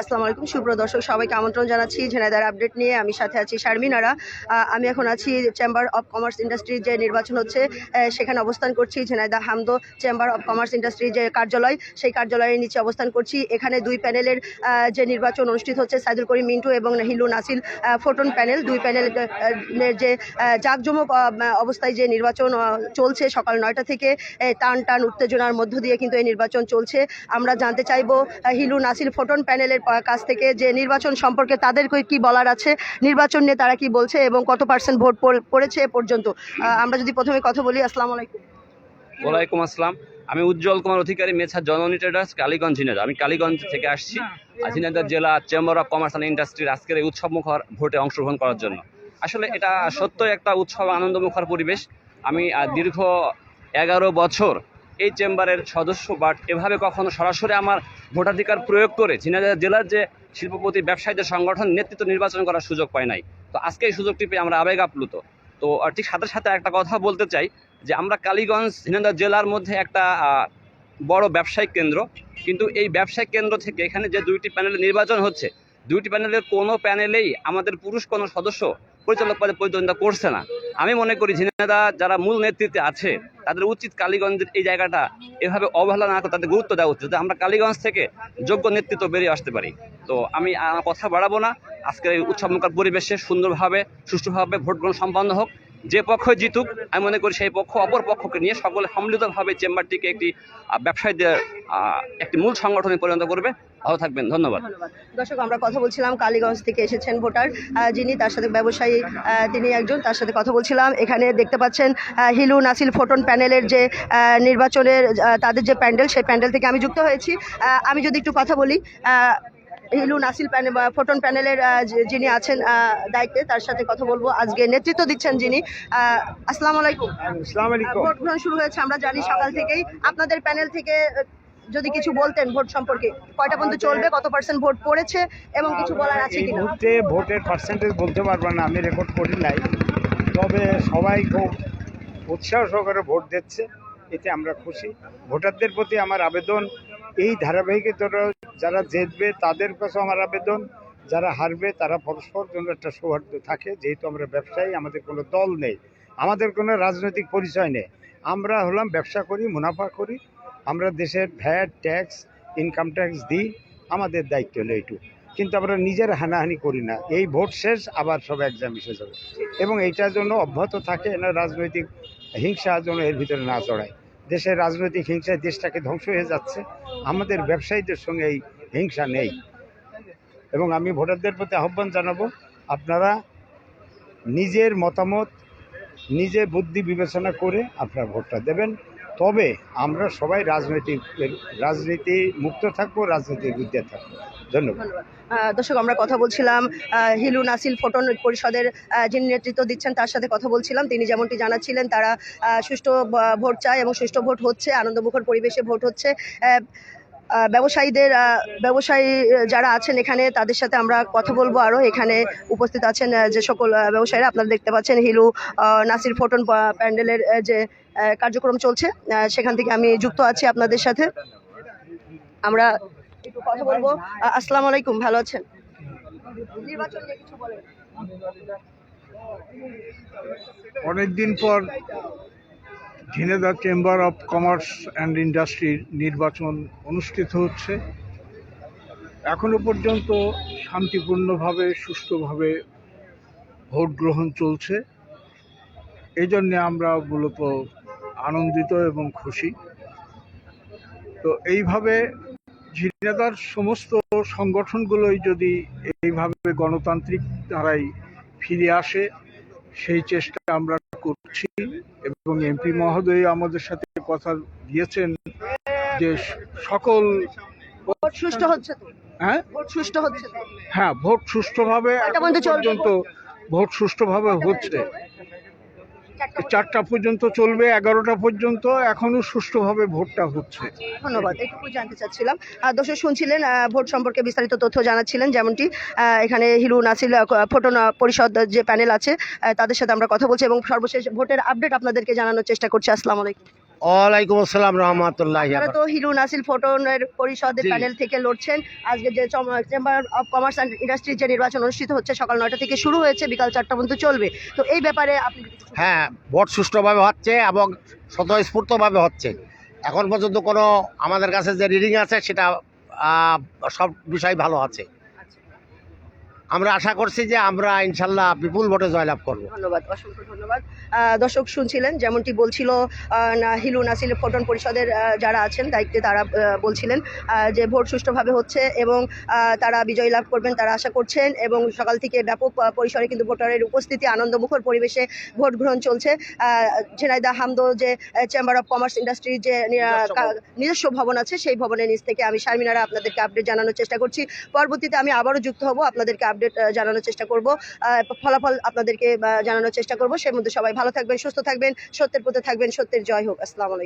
আসসালামু আলাইকুম সুপ্রদর্শক সবাইকে আমন্ত্রণ জানাচ্ছি ঝিনাইদার আপডেট নিয়ে। আমি সাথে আছি শারমিনারা আমি এখন আছি চেম্বার অফ কমার্স ইন্ডাস্ট্রির যে নির্বাচন হচ্ছে সেখানে অবস্থান করছি ঝিনাইদা হামদো চেম্বার অফ কমার্স ইন্ডাস্ট্রির যে কার্যালয়, সেই কার্যালয়ের নিচে অবস্থান করছি। এখানে দুই প্যানেলের যে নির্বাচন অনুষ্ঠিত হচ্ছে, সাইদুল করিম মিন্টু এবং হিলু নাসিল ফোটন প্যানেল। দুই প্যানেলের যে জাঁকজমক অবস্থায় যে নির্বাচন চলছে সকাল নয়টা থেকে টান টান উত্তেজনার মধ্য দিয়ে কিন্তু এই নির্বাচন চলছে। আমরা জানতে চাইব হিলু নাসিল ফোটন প্যানেলের কাছ থেকে যে নির্বাচন সম্পর্কে তাদেরকে কি বলার আছে নির্বাচন নিয়ে তারা কি বলছে এবং কত পার্সেন্ট ভোট পড়- পড়েছে এ পর্যন্ত? আমরা যদি প্রথমে কথা বলি আসসালামু আলাইকুম। ওয়ালাইকুম আসসালাম। আমি উজ্জ্বল কুমার অধিকারী মেছা জননী ট্রেডার্স কালীগঞ্জ ঝিনাইদহ। আমি কালীগঞ্জ থেকে আসছি আর ঝিনাইদহ জেলা চেম্বার অফ কমার্স অ্যান্ড ইন্ডাস্ট্রির আজকের এই উৎসবমুখর ভোটে অংশগ্রহণ করার জন্য। আসলে এটা সত্যই একটা উৎসব আনন্দমুখর পরিবেশ। আমি দীর্ঘ এগারো বছর এই চেম্বারের সদস্য বাট এভাবে কখনো সরাসরি আমার ভোটাধিকার প্রয়োগ করে ঝিনাইদহ জেলার যে শিল্পপতি, ব্যবসায়ীদের সংগঠন নেতৃত্ব নির্বাচন করার সুযোগ পায় নাই। তো আজকে এই সুযোগটি পেয়ে আমরা আবেগ আপ্লুত। তো ঠিক সাথে সাথে একটা কথা বলতে চাই, যে আমরা কালীগঞ্জ, ঝিনাইদহ জেলার মধ্যে একটা বড় ব্যবসায়িক কেন্দ্র। কিন্তু এই ব্যবসায়িক কেন্দ্র থেকে এখানে যে দুইটি প্যানেলে নির্বাচন হচ্ছে, দুইটি প্যানেলের কোনো প্যানেলেই আমাদের পুরুষ কোনো সদস্য পরিচালক পদে প্রতিদ্বন্দ্বিতা করছে না। আমি মনে করি ঝিনেদা যারা মূল নেতৃত্বে আছে, তাদের উচিত কালীগঞ্জের এই জায়গাটা এভাবে অবহেলা না করে তাদের গুরুত্ব দেওয়া উচিত, যাতে আমরা কালীগঞ্জ থেকে যোগ্য নেতৃত্ব বেরিয়ে আসতে পারি। তো আমি কথা বাড়াবো না। আজকের এই উৎসবমুখর পরিবেশে সুন্দরভাবে, সুষ্ঠুভাবে ভোট গ্রহণ সম্পন্ন হোক। যে পক্ষ জিতুক, আমি মনে করি সেই পক্ষ অপর পক্ষকে নিয়ে সকলে সম্মিলিতভাবে চেম্বারটিকে একটি ব্যবসায়ীদের একটি মূল সংগঠনে পরিণত করবে। ভালো থাকবেন, ধন্যবাদ। দর্শক, আমরা কথা বলছিলাম কালীগঞ্জ থেকে এসেছেন ভোটার যিনি তার সাথে ব্যবসায়ী তিনি একজন, তার সাথে কথা বলছিলাম। এখানে দেখতে পাচ্ছেন হিলু নাসিল ফোটন প্যানেলের যে নির্বাচনের তাদের যে প্যান্ডেল, সেই প্যান্ডেল থেকে আমি যুক্ত হয়েছি। আমি যদি একটু কথা বলি আহ, হিলু নাসিল প্যানেল বা ফোটন প্যানেলের যিনি আছেন দায়িত্বে তার সাথে কথা বলব। আজকে নেতৃত্ব দিচ্ছেন যিনি। আসসালামু আলাইকুম। আসসালামু আলাইকুম। ভোট গ্রহণ শুরু হয়েছে আমরা জানি সকাল থেকেই। আপনাদের প্যানেল থেকে যদি কিছু বলতেন ভোট সম্পর্কে। কয়টা পর্যন্ত চলবে কত পার্সেন্ট ভোট পড়েছে এবং কিছু বলার আছে কি মুহূর্তে ভোটের পার্সেন্টেজ বলতে পারব না আমি রেকর্ড করি নাই। তবে সবাই খুব উৎসাহ সহকারে ভোট দিচ্ছে এতে আমরা খুশি। ভোটারদের প্রতি আমার আবেদন এই ধারাবাহিকতা যারা জিতবে, তাদের কাছে আমার আবেদন, যারা হারবে, তারা পরস্পর জন্য একটা সৌহার্দ্য থাকে। যেহেতু আমরা ব্যবসায়ী, আমাদের কোনো দল নেই, আমাদের কোনো রাজনৈতিক পরিচয় নেই। আমরা হলাম ব্যবসা করি, মুনাফা করি, আমরা দেশের ভ্যাট, ট্যাক্স, ইনকাম ট্যাক্স দিই, আমাদের দায়িত্ব হলো এইটুকু। কিন্তু আমরা নিজের হানাহানি করি না। এই ভোট শেষ, আবার সব এক্সাম এসে যাবে এবং এইটার জন্য অব্যাহত থাকে না রাজনৈতিক হিংসা যেন এর ভিতরে না চড়ায় দেশের রাজনৈতিক হিংসায় দেশটাকে ধ্বংস হয়ে যাচ্ছে। আমাদের ব্যবসায়ীদের সঙ্গে এই হিংসা নেই। এবং আমি ভোটারদের প্রতি আহ্বান জানাব, আপনারা নিজের মতামত, নিজে বুদ্ধি বিবেচনা করে আপনারা ভোটটা দেবেন। তবে আমরা সবাই রাজনৈতিক, রাজনীতি মুক্ত থাকব রাজনীতির বিদ্যা থাকব। ধন্যবাদ। দর্শক, আমরা কথা বলছিলাম হিলু নাসিল ফোটন পরিষদের যিনি নেতৃত্ব দিচ্ছেন, তার সাথে কথা বলছিলাম। তিনি যেমনটি জানাচ্ছিলেন, তারা সুষ্ঠু ভোট চায় এবং সুষ্ঠু ভোট হচ্ছে, আনন্দমুখর পরিবেশে ভোট হচ্ছে। ব্যবসায়ীদের ব্যবসায়ী যারা আছেন এখানে, তাদের সাথে আমরা কথা বলব আরও এখানে উপস্থিত আছেন যে সকল ব্যবসায়ীরা আপনারা দেখতে পাচ্ছেন, হিলু নাসির ফোটন প্যান্ডেলের যে কার্যক্রম চলছে সেখান থেকে আমি যুক্ত আছি আপনাদের সাথে। আমরা একটু কথা বলব। আসসালামু আলাইকুম, ভালো আছেন? অনেকদিন পর Jhenaidah chamber of commerce and ইন্ডাস্ট্রির নির্বাচন অনুষ্ঠিত হচ্ছে। এখনও পর্যন্ত শান্তিপূর্ণভাবে, সুষ্ঠুভাবে ভোট গ্রহণ চলছে। এই জন্যে আমরা মূলত আনন্দিত এবং খুশি। তো এইভাবে ঝিনেদার সমস্ত সংগঠনগুলোই যদি এইভাবে গণতান্ত্রিক দ্বারাই ফিরে আসে, সেই চেষ্টা আমরা করছি এবং এমপি মহোদয় আমাদের সাথে কথা দিয়েছেন যে সকল ভোট সুষ্ঠু হচ্ছে হ্যাঁ? ভোট সুষ্ঠু হচ্ছে হ্যাঁ ভোট সুষ্ঠুভাবে? পর্যন্ত ভোট সুষ্ঠুভাবে হচ্ছে। চারটা পর্যন্ত? চলবে এগারোটা পর্যন্ত। এখনও সুষ্ঠুভাবে ভোটটা হচ্ছে। ধন্যবাদ এটুকু জানতে চাচ্ছিলাম। আর দর্শক শুনছিলেন ভোট সম্পর্কে বিস্তারিত তথ্য জানাচ্ছিলেন যেমনটি এখানে হিরু নাসিল ফোটন পরিষদ যে প্যানেল আছে তাদের সাথে আমরা কথা বলছি এবং সর্বশেষ ভোটের আপডেট আপনাদেরকে জানানোর চেষ্টা করছি। আসসালামু আলাইকুম। ওয়ালাইকুম আসসালাম রহমতুল্লাহ তো হিলু নাসিল ফোটনের পরিষদের। প্যানেল থেকে লড়ছেন। আজকে যে চেম্বার অফ কমার্স অ্যান্ড ইন্ডাস্ট্রির যে নির্বাচন অনুষ্ঠিত হচ্ছে সকাল নয়টা থেকে শুরু হয়েছে বিকাল চারটা পর্যন্ত চলবে। তো এই ব্যাপারে আপনি হ্যাঁ ভোট সুষ্ঠুভাবে হচ্ছে এবং স্বতঃস্ফূর্তভাবে হচ্ছে। এখন পর্যন্ত কোনো আমাদের কাছে যে রিডিং আছে সেটা সব বিষয় ভালো আছে। আমরা আশা করছি যে আমরা ইনশাল্লাহ বিপুল ভোটে জয়লাভ করব। ধন্যবাদ অসংখ্য ধন্যবাদ। দর্শক শুনছিলেন যেমনটি বলছিল হিলু নাসিল ফোটন পরিষদের যারা আছেন দায়িত্বে তারা বলছিলেন যে ভোট সুষ্ঠুভাবে হচ্ছে এবং তারা বিজয় লাভ করবেন তারা আশা করছেন এবং সকাল থেকে ব্যাপক পরিসরে কিন্তু ভোটারের উপস্থিতি আনন্দমুখর পরিবেশে ভোট গ্রহণ চলছে। আহ, ঝিনাইদহ হামদো যে চেম্বার অফ কমার্স ইন্ডাস্ট্রির যে নিজস্ব ভবন। আছে সেই ভবনের নিচ থেকে আমি শারমিনারা আপনাদেরকে আপডেট জানানোর চেষ্টা করছি। পরবর্তীতে আমি আবারও যুক্ত হব আপনাদেরকে আপডেট জানানোর চেষ্টা করব। ফলাফল আপনাদেরকে জানানোর চেষ্টা করব। সেই মধ্যে সবাই ভালো থাকবেন, সুস্থ থাকবেন, সত্যের পথে থাকবেন, সত্যের জয় হোক। আসসালামু আলাইকুম।